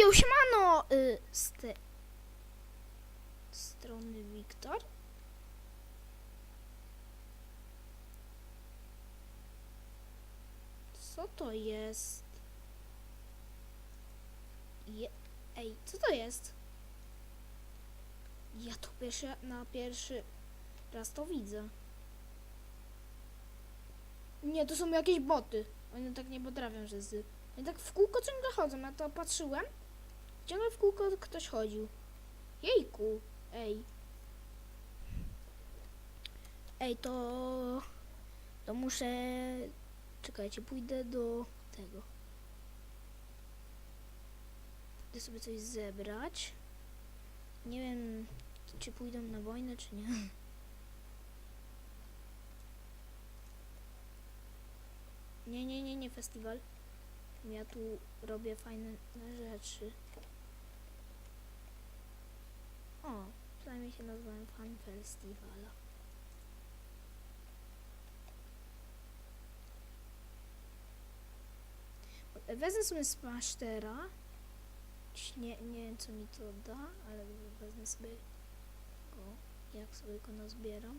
Jo, siemano! Y, z tej strony Wiktor. Co to jest? Je Ej, co to jest? Ja to pierwszy, na pierwszy raz to widzę. Nie, to są jakieś boty. One tak nie potrafią, że z... Oni tak w kółko ciągle chodzą, ja to patrzyłem. Ciągle w kółko ktoś chodził. Jejku, ej. Ej, to... To muszę... Czekajcie, pójdę do tego. Idę sobie coś zebrać. Nie wiem, czy pójdę na wojnę, czy nie. Nie, nie, nie, nie festiwal. Ja tu robię fajne rzeczy. O, przynajmniej się nazywałem Fan Festivala. Wezmę sobie Smastera. Nie, nie wiem co mi to da, ale wezmę sobie go, jak sobie go nazbieram.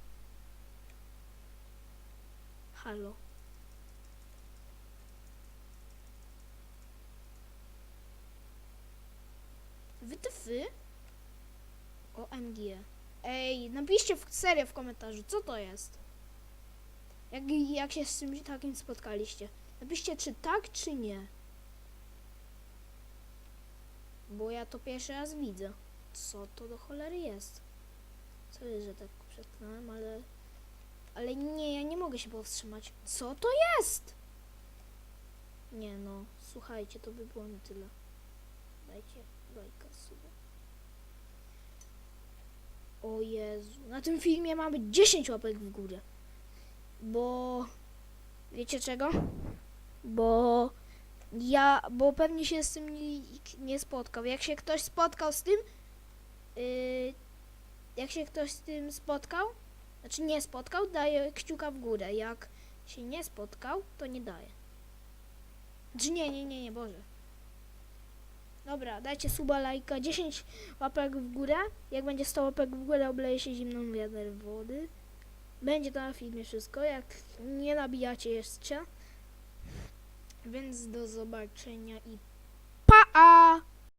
Halo. Wytyfy? OMG. Ej, napiszcie w serio w komentarzu, co to jest? Jak, jak się z czymś takim spotkaliście? Napiszcie, czy tak, czy nie. Bo ja to pierwszy raz widzę. Co to do cholery jest? Co jest, że tak przetknąłem, ale... Ale nie, ja nie mogę się powstrzymać. Co to jest? Nie no, słuchajcie, to by było na tyle. Dajcie lajka sobie. O Jezu, na tym filmie mamy 10 łapek w górę. Bo... Wiecie czego? Bo... Ja, bo pewnie się z tym nikt nie spotkał. Jak się ktoś spotkał z tym... Yy, jak się ktoś z tym spotkał, znaczy nie spotkał, daje kciuka w górę. Jak się nie spotkał, to nie daje. Czy nie, nie, nie, nie, Boże. Dobra, dajcie suba, lajka, 10 łapek w górę. Jak będzie 100 łapek w górę, obleje się zimną wiader wody. Będzie to na filmie wszystko, jak nie nabijacie jeszcze. Więc do zobaczenia i